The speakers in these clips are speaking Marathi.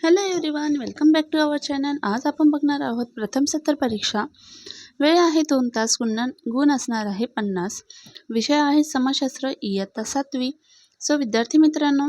Hello everyone welcome back to our channel आज आपण बघणार आहोत प्रथम सत्र परीक्षा. वेळ आहे दोन तास गुण गुण असणार आहे पन्नास. विषय आहे समाजशास्त्र इयत्ता सातवी. सो विद्यार्थी मित्रांनो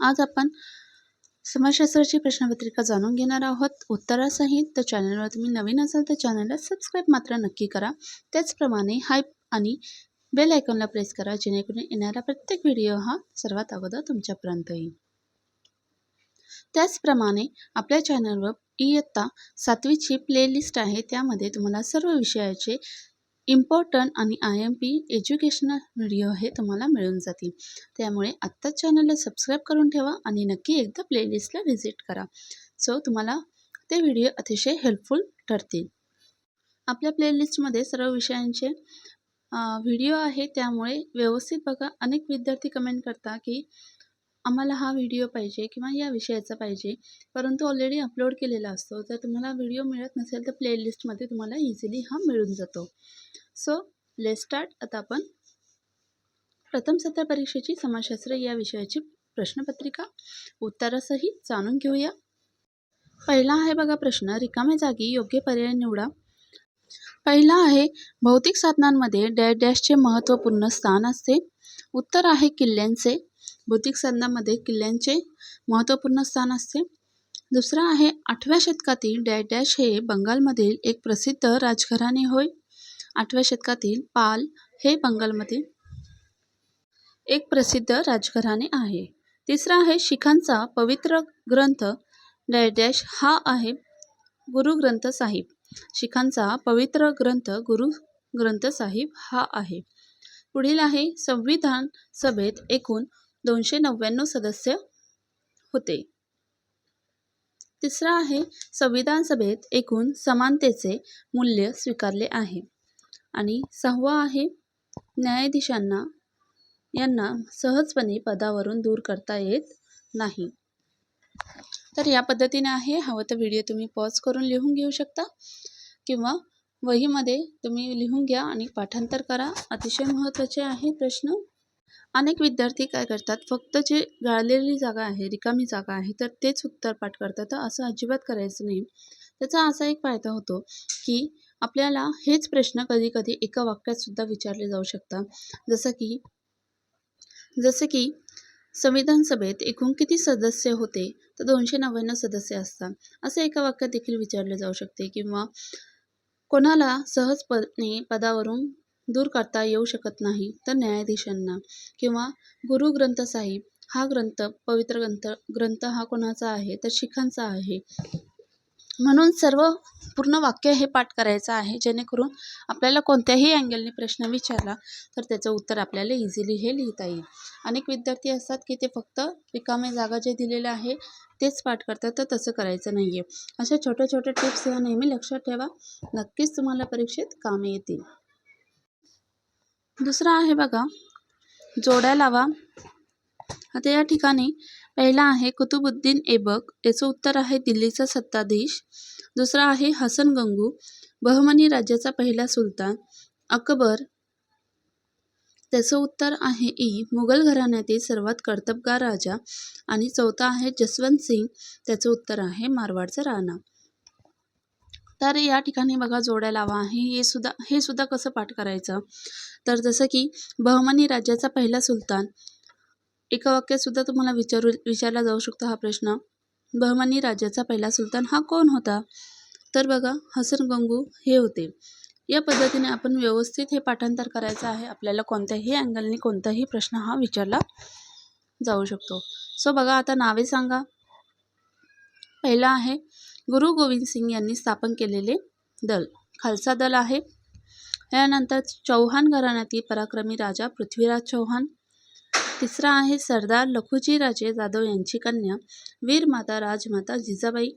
आज आपण समाजशास्त्राची प्रश्नपत्रिका जाणून घेणार आहोत. उत्तरासहित तर चॅनलवर तुम्ही नवीन असाल तर चॅनलला सबस्क्राईब मात्र नक्की करा. त्याचप्रमाणे हायप आणि बेल आयकॉनला प्रेस करा जेणेकरून येणारा प्रत्येक व्हिडिओ हा सर्वात अगोदर तुमच्यापर्यंत येईल. त्याचप्रमाणे आपल्या चॅनलवर इयत्ता सातवीची प्लेलिस्ट आहे. त्यामध्ये तुम्हाला सर्व विषयाचे इम्पॉर्टंट आणि I M P educational video हे तुम्हाला मिळून जातील. त्यामुळे आत्ताच चॅनलला सबस्क्राईब करून ठेवा आणि नक्की एकदा प्लेलिस्टला व्हिजिट करा. सो तुम्हाला ते व्हिडिओ अतिशय हेल्पफुल ठरतील. आपल्या प्लेलिस्टमध्ये सर्व विषयांचे व्हिडिओ आहे. त्यामुळे व्यवस्थित बघा. अनेक विद्यार्थी कमेंट करता की आम्हाला हा व्हिडिओ पाहिजे किंवा या विषयाचा पाहिजे परंतु ऑलरेडी अपलोड केलेला असतो तर तुम्हाला व्हिडिओ मिळत नसेल तर प्लेलिस्टमध्ये तुम्हाला इझिली हा मिळून जातो. सो ले स्टार्ट आता आपण प्रथम सत्र परीक्षेची समाजशास्त्र या विषयाची प्रश्नपत्रिका उत्तरासहित जाणून घेऊया. पहिला आहे बघा प्रश्न रिकाम्या जागी योग्य पर्याय निवडा. पहिला आहे भौतिक साधनांमध्ये डॅश डॅशचे महत्त्वपूर्ण स्थान असते. उत्तर आहे किल्ल्यांचे. भौतिक साधनामध्ये किल्ल्यांचे महत्त्वपूर्ण स्थान असते. दुसरं आहे आठव्या शतकातील डॅडॅश डॅश हे बंगालमधील एक प्रसिद्ध राजघराणे होय. आठव्या शतकातील पाल हे बंगालमधील एक प्रसिद्ध राजघराणे आहे. तिसरा आहे शिखांचा पवित्र ग्रंथ डॅश डॅश हा आहे गुरु ग्रंथ साहिब. शिखांचा पवित्र ग्रंथ गुरु ग्रंथ साहिब हा आहे. पुढील आहे संविधान सभेत एकूण दोनशे नव्याण्णव सदस्य होते. तिसरा आहे संविधान सभेत एकूण समानतेचे मूल्य स्वीकारले आहे. आणि सहावा आहे न्यायाधीशांना यांना सहजपणे पदावरून दूर करता येत नाही. तर या पद्धतीने आहे हवं तर व्हिडिओ तुम्ही पॉज करून लिहून घेऊ शकता. किंवा वहीमध्ये तुम्ही लिहून घ्या आणि पाठांतर करा. अतिशय महत्त्वाचे आहे प्रश्न. अनेक विद्यार्थी काय करतात फक्त जे गाळलेली जागा आहे रिकामी जागा आहे तर तेच उत्तर पाठ करतात. तर असं अजिबात करायचं नाही. त्याचा असा एक फायदा होतो की आपल्याला हेच प्रश्न कधी कधी एका वाक्यात सुद्धा विचारले जाऊ शकतात. जसं की जसं की संविधान सभेत एकूण किती सदस्य होते तर दोनशे नव्याण्णव सदस्य असतात. असं एका वाक्यात देखील विचारले जाऊ शकते किंवा कोणाला सहजपणे पदावरून दूर करता येऊ शकत नाही तर न्यायाधीशांना किंवा गुरु ग्रंथ साहिब हा ग्रंथ पवित्र ग्रंथ ग्रंथ हा कोणाचा आहे तर शिखांचा आहे. म्हणून सर्व पूर्ण वाक्य हे पाठ करायचं आहे. जेणेकरून आपल्याला कोणत्याही अँगलने प्रश्न विचारला तर त्याचं उत्तर आपल्याला इझिली हे लिहिता येईल. अनेक विद्यार्थी असतात की ते फक्त रिकामे जागा जे दिलेलं आहे तेच पाठ करतात तर तसं करायचं नाही आहे अशा छोट्या छोट्या टिप्स ह्या नेहमी लक्षात ठेवा. नक्कीच तुम्हाला परीक्षेत कामे येतील. दुसरा आहे बघा. जोड्या लावा. आता या ठिकाणी पहिला आहे कुतुबुद्दीन ऐबक. याचं उत्तर आहे दिल्लीचा सत्ताधीश. दुसरा आहे हसन गंगू. बहमनी राज्याचा पहिला सुलतान. अकबर. त्याचं उत्तर आहे ई. मुघल घराण्यातील सर्वात कर्तबगार राजा. आणि चौथा आहे जसवंत सिंग. त्याचं उत्तर आहे मारवाडचा राणा. तर या ठिकाणी बघा जोड्या लावा. हे हे सुद्धा हे सुद्धा कसं पाठ करायचं? तर जसं की बहमनी राज्याचा पहिला सुलतान. एका वाक्यात सुद्धा तुम्हाला विचारू विचारला जाऊ शकतो हा प्रश्न. बहमनी राज्याचा पहिला सुलतान हा कोण होता? तर बघा हसन गंगू हे होते. या पद्धतीने आपण व्यवस्थित हे पाठांतर करायचं आहे. आपल्याला कोणत्याही अँगलने कोणताही प्रश्न हा विचारला जाऊ शकतो. सो बघा आता नावे सांगा. पहिला आहे गुरु गोविंद सिंग यांनी स्थापन केलेले दल. खालसा दल आहे. यानंतर चौहान घराण्यातील पराक्रमी राजा पृथ्वीराज चौहान. तिसरा आहे सरदार लखुजी राजे जाधव यांची कन्या वीर माता राजमाता जिजाबाई.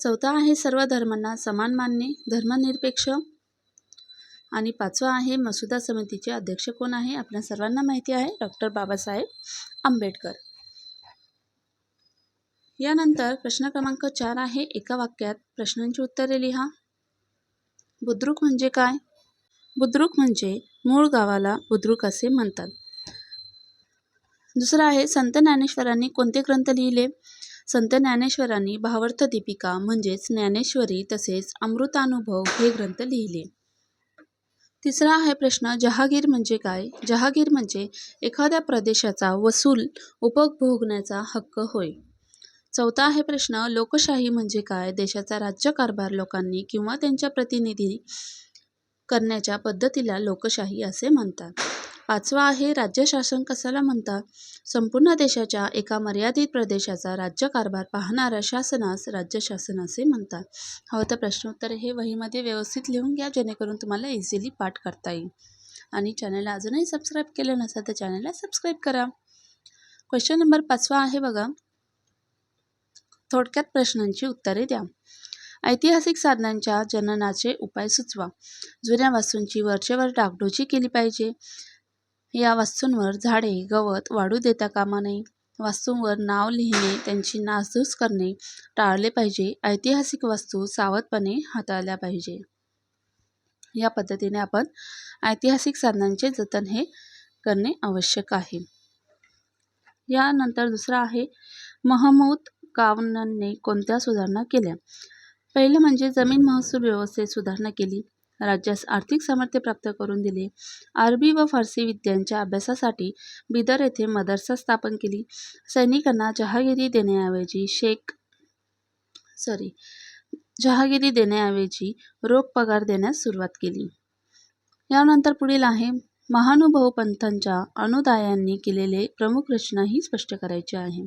चौथा आहे सर्व धर्मांना समान मानणे धर्मनिरपेक्ष. आणि पाचवा आहे मसुदा समितीचे अध्यक्ष कोण आहे? आपल्या सर्वांना माहिती आहे डॉक्टर बाबासाहेब आंबेडकर. यानंतर प्रश्न क्रमांक चार आहे एका वाक्यात. प्रश्नांची उत्तरे लिहा. बुद्रुक म्हणजे काय? बुद्रुक म्हणजे मूळ गावाला बुद्रुक असे म्हणतात. दुसरं आहे संत ज्ञानेश्वरांनी कोणते ग्रंथ लिहिले? संत ज्ञानेश्वरांनी भावार्थ दीपिका म्हणजेच ज्ञानेश्वरी तसेच अमृतानुभव हे ग्रंथ लिहिले. तिसरा आहे प्रश्न जहागीर म्हणजे काय? जहागीर म्हणजे एखाद्या प्रदेशाचा वसूल उपभोगण्याचा हक्क होय. चौथा आहे प्रश्न लोकशाही म्हणजे काय? देशाचा राज्यकारभार लोकांनी किंवा त्यांच्या प्रतिनिधी करण्याच्या पद्धतीला लोकशाही असे म्हणतात. पाचवा आहे राज्यशासन कशाला म्हणतात? संपूर्ण देशाच्या एका मर्यादित प्रदेशाचा राज्यकारभार पाहणाऱ्या शासनास राज्यशासन असे म्हणतात. हवं तर प्रश्नोत्तर हे वहीमध्ये व्यवस्थित लिहून घ्या जेणेकरून तुम्हाला इझिली पाठ करता येईल. आणि चॅनलला अजूनही सबस्क्राईब केलं नसेल तर चॅनलला सबस्क्राईब करा. क्वेश्चन नंबर पाचवा आहे बघा. थोडक्यात प्रश्नांची उत्तरे द्या. ऐतिहासिक साधनांच्या जननाचे उपाय सुचवा. जुन्या वास्तूंची वरचेवर डागडोजी केली पाहिजे. या वास्तूंवर झाडे गवत वाढू देता कामा नये. वास्तूंवर नाव लिहिणे त्यांची नासधूस करणे टाळले पाहिजे. ऐतिहासिक वस्तू सावधपणे हाताळल्या पाहिजे. या पद्धतीने आपण ऐतिहासिक साधनांचे जतन हे करणे आवश्यक आहे. यानंतर दुसरा आहे महमूद कावनने कोणत्या सुधारणा केल्या? पहिलं म्हणजे जमीन महसूल व्यवस्थेत सुधारणा केली. राज्यास आर्थिक सामर्थ्य प्राप्त करून दिले. अरबी व फारसी विद्यांच्या अभ्यासासाठी बिदर येथे मदरसा स्थापन केली. सैनिकांना जहागिरी देण्याऐवजी शेख सॉरी जहागिरी देण्याऐवजी रोख पगार देण्यास सुरुवात केली. यानंतर पुढील आहे महानुभाव पंथांच्या अनुदायांनी केलेले प्रमुख रचना ही स्पष्ट करायची आहे.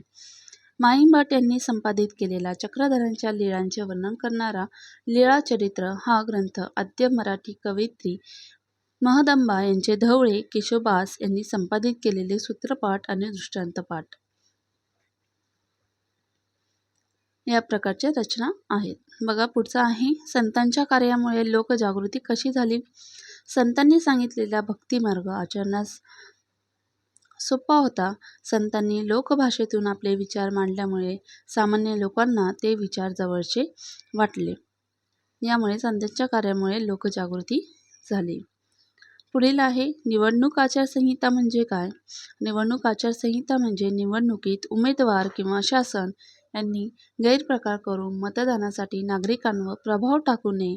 भट यांनी संपादित केलेला चक्रधरांच्या लीळांचे वर्णन करणारा लीळाचरित्र हा ग्रंथ आद्य मराठी कवयित्री महदंबा यांचे धवळे केशोबास यांनी संपादित केलेले सूत्रपाठ आणि दृष्टांतपाठ. या प्रकारच्या रचना आहेत. बघा पुढचा आहे. संतांच्या कार्यामुळे लोकजागृती कशी झाली? संतांनी सांगितलेला भक्तिमार्ग आचरणास सोपा होता. संतांनी लोकभाषेतून आपले विचार मांडल्यामुळे सामान्य लोकांना ते विचार जवळचे वाटले. यामुळे संतांच्या कार्यामुळे लोकजागृती झाली. पुढील आहे निवडणूक आचारसंहिता म्हणजे काय? निवडणूक आचारसंहिता म्हणजे निवडणुकीत उमेदवार किंवा शासन यांनी गैरप्रकार करून मतदानासाठी नागरिकांवर प्रभाव टाकू नये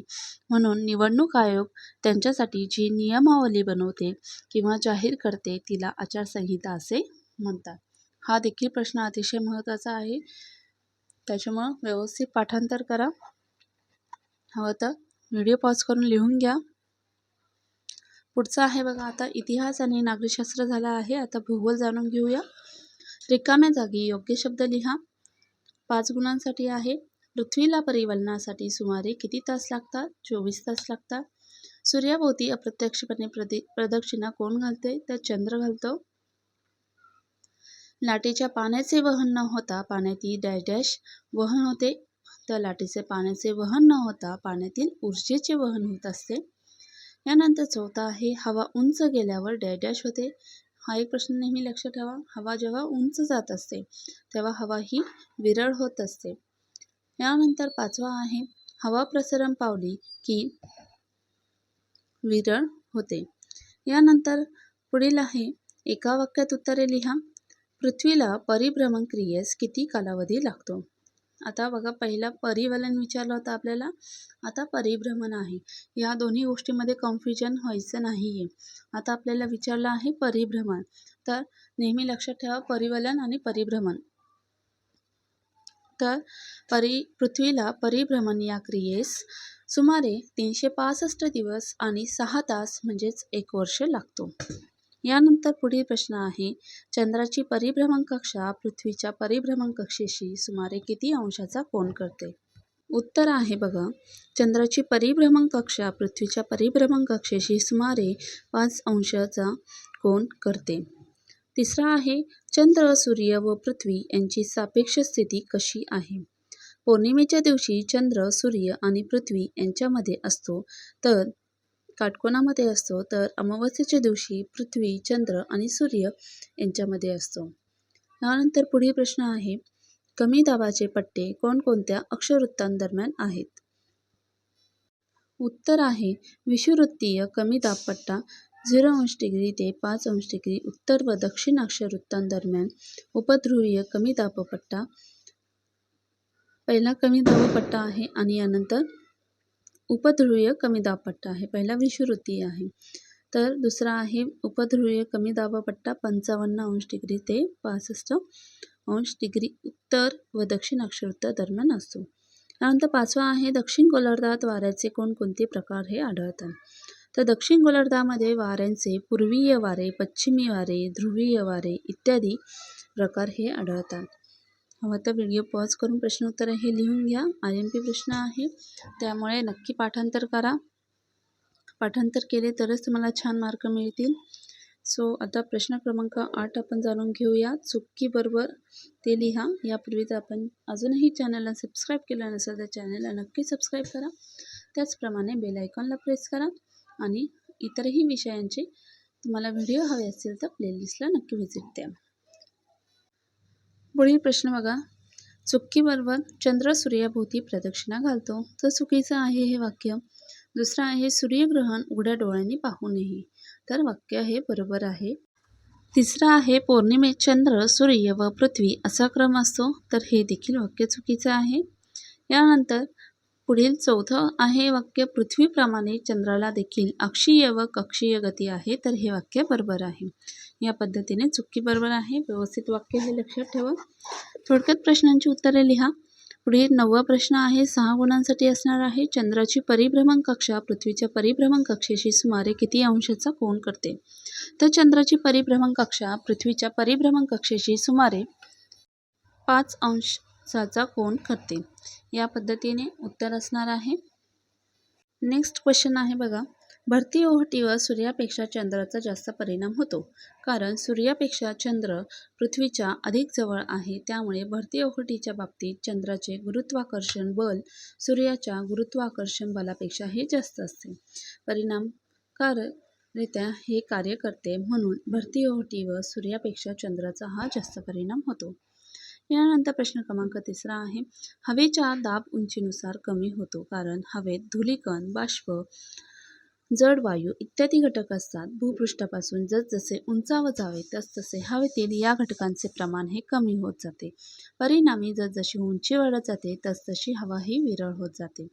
म्हणून निवडणूक आयोग त्यांच्यासाठी जी नियमावली बनवते किंवा जाहीर करते तिला आचारसंहिता असे म्हणतात. हा देखील प्रश्न अतिशय महत्त्वाचा आहे. त्याच्यामुळं व्यवस्थित पाठांतर करा. हवं तर व्हिडिओ पॉज करून लिहून घ्या. पुढचं आहे बघा आता इतिहास आणि नागरिकशास्त्र झाला आहे आता भूगोल जाणून घेऊया. रिकाम्या जागी योग्य शब्द लिहा. पाच गुणांसाठी आहे. पृथ्वीला परिवलनासाठी सुमारे किती तास लागतात? चोवीस तास लागतात. सूर्याभोवती अप्रत्यक्षपणे प्रदि प्रदक्षिणा कोण घालते? तर चंद्र घालतो. लाटेच्या पाण्याचे वहन न होता पाण्यातील डॅश डॅश वहन होते. तर लाटेचे पाण्याचे वहन न होता पाण्यातील ऊर्जेचे वहन होत असते. यानंतर चौथा आहे हवा उंच गेल्यावर डॅश डॅश होते. हा एक प्रश्न नेहमी लक्षात ठेवा. हवा जेव्हा उंच जात असते तेव्हा हवा ही विरळ होत असते. यानंतर पाचवा आहे हवा प्रसरण पावली की विरळ होते. यानंतर पुढील आहे एका वाक्यात उत्तरे लिहा. पृथ्वीला परिभ्रमण क्रियेस किती कालावधी लागतो? आता बघा पहिला परिवलन विचारलं होतं आपल्याला. आता परिभ्रमण आहे. या दोन्ही गोष्टीमध्ये कन्फ्युजन व्हायचं नाही आहे आता आपल्याला विचारलं आहे परिभ्रमण. तर नेहमी लक्षात ठेवा परिवलन आणि परिभ्रमण. तर परी पृथ्वीला परिभ्रमण या क्रियेस सुमारे तीनशे पासष्ट दिवस आणि सहा तास म्हणजेच एक वर्ष लागतो. यानंतर पुढील प्रश्न आहे चंद्राची परिभ्रमण कक्षा पृथ्वीच्या परिभ्रमण कक्षेशी सुमारे किती अंशाचा कोण करते? उत्तर आहे बघा चंद्राची परिभ्रमण कक्षा पृथ्वीच्या परिभ्रमण कक्षेशी सुमारे पाच अंशाचा कोण करते. तिसरा आहे चंद्र सूर्य व पृथ्वी यांची सापेक्ष स्थिती कशी आहे? पौर्णिमेच्या दिवशी चंद्र सूर्य आणि पृथ्वी यांच्यामध्ये असतो तर काटकोनामध्ये असतो तर अमावस्येच्या दिवशी पृथ्वी चंद्र आणि सूर्य यांच्यामध्ये असतो. यानंतर पुढील प्रश्न आहे कमी दाबाचे पट्टे कोणकोणत्या अक्षवृत्तांदरम्यान आहेत? उत्तर आहे विषुवृत्तीय कमी दाब पट्टा झिरो अंश डिग्री ते पाच अंश डिग्री उत्तर व दक्षिण अक्षवृत्तांदरम्यान उपध्रुवीय कमी दाबपट्टा पहिला कमी दाबपट्टा आहे आणि यानंतर उपध्रुवीय कमी दाबपट्टा आहे. पहिला विषुवृत्तीय आहे. तर दुसरा आहे उपध्रुवीय कमी दाबपट्टा पंचावन्न अंश डिग्री ते पासष्ट अंश डिग्री उत्तर व दक्षिण अक्षवृत्त दरम्यान असतो. त्यानंतर पाचवा आहे दक्षिण गोलार्धात वाऱ्याचे कोणकोणते प्रकार हे आढळतात. तर दक्षिण गोलार्धामध्ये वाऱ्यांचे पूर्वीय वारे पश्चिमी वारे ध्रुवीय वारे इत्यादी प्रकार हे आढळतात. हवं तर व्हिडिओ पॉज करून प्रश्न उत्तर हे लिहून घ्या. आय एम पी प्रश्न आहे. त्यामुळे नक्की पाठांतर करा. पाठांतर केले तरच तुम्हाला छान मार्क मिळतील. सो आता प्रश्न क्रमांक आठ आपण जाणून घेऊया. चुक्कीबरोबर ते लिहा. यापूर्वी जर आपण अजूनही चॅनलला सबस्क्राईब केलं नसेल तर चॅनलला नक्की सबस्क्राईब करा. त्याचप्रमाणे बेल आयकॉनला प्रेस करा आणि इतरही विषयांचे तुम्हाला व्हिडिओ हवे असतील तर प्लेलिस्टला नक्की व्हिजिट द्या. पुढील प्रश्न बघा. चुक्कीबरोबर चंद्र सूर्याभोवती प्रदक्षिणा घालतो. तर चुकीचं आहे हे वाक्य. दुसरं आहे सूर्यग्रहण उघड्या डोळ्यांनी पाहू नये. तर वाक्य हे बरोबर आहे. तिसरं आहे पौर्णिमेत चंद्र सूर्य व पृथ्वी असा क्रम असतो. तर हे देखील वाक्य चुकीचं आहे. यानंतर पुढील चौथं आहे वाक्य पृथ्वीप्रमाणे चंद्राला देखील अक्षीय व कक्षीय गती आहे तर हे वाक्य बरोबर आहे. या पद्धतीने चुकी बरोबर आहे. व्यवस्थित वाक्य हे लक्षात ठेवा. थोडक्यात प्रश्नांची उत्तरे लिहा. पुढे नववा प्रश्न आहे सहा गुणांसाठी असणार आहे. चंद्राची परिभ्रमण कक्षा पृथ्वीच्या परिभ्रमण कक्षेशी सुमारे किती अंशाचा कोण करते? तर चंद्राची परिभ्रमण कक्षा पृथ्वीच्या परिभ्रमण कक्षेशी सुमारे पाच अंश अंशाचा कोण करते या पद्धतीने उत्तर असणार आहे. नेक्स्ट क्वेश्चन आहे बघा. भरती ओहोटीवर सूर्यापेक्षा चंद्राचा जास्त परिणाम होतो. कारण सूर्यापेक्षा चंद्र पृथ्वीच्या अधिक जवळ आहे. त्यामुळे भरती ओहोटीच्या बाबतीत चंद्राचे गुरुत्वाकर्षण बल सूर्याच्या गुरुत्वाकर्षण बलापेक्षा हे जास्त असते. परिणामकाररित्या हे कार्य करते म्हणून भरती ओहोटीवर सूर्यापेक्षा चंद्राचा हा जास्त परिणाम होतो. यानंतर प्रश्न क्रमांक तिसरा आहे. हवेच्या दाब उंचीनुसार कमी होतो कारण हवेत धुलीकण बाष्प जड वायू इत्यादी घटक असतात. भूपृष्ठापासून जसजसे उंचावर जावे तसतसे हवेतील या घटकांचे प्रमाण हे कमी होत जाते. परिणामी जसजशी उंची वाढत जाते तसतशी हवा ही विरळ होत जाते.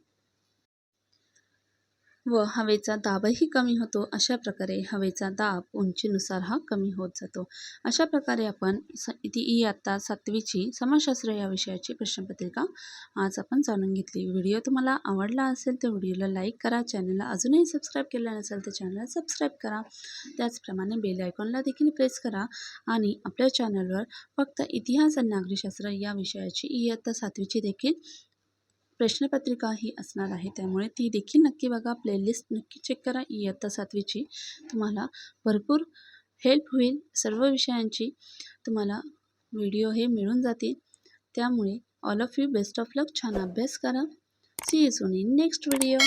व हवेचा दाबही कमी होतो अशा प्रकारे हवेचा दाब उंचीनुसार हा कमी होत जातो. अशा प्रकारे आपण स ती इयत्ता सातवीची समाजशास्त्र या विषयाची प्रश्नपत्रिका आज आपण जाणून घेतली. व्हिडिओ तुम्हाला आवडला असेल तर व्हिडिओला लाईक करा चॅनलला अजूनही सबस्क्राईब केलं नसेल तर चॅनलला सबस्क्राईब करा. त्याचप्रमाणे बेल आयकॉनला देखील प्रेस करा आणि आपल्या चॅनलवर फक्त इतिहास आणि नागरिकशास्त्र या विषयाची इयत्ता सातवीची देखील प्रश्नपत्रिका ही असणार आहे. त्यामुळे ती देखील नक्की बघा. प्लेलिस्ट नक्की चेक करा. इयत्ता सातवीची. तुम्हाला भरपूर हेल्प होईल. सर्व विषयांची तुम्हाला व्हिडिओ हे मिळून जातील. त्यामुळे all of you best of luck छान अभ्यास करा. See you soon in next video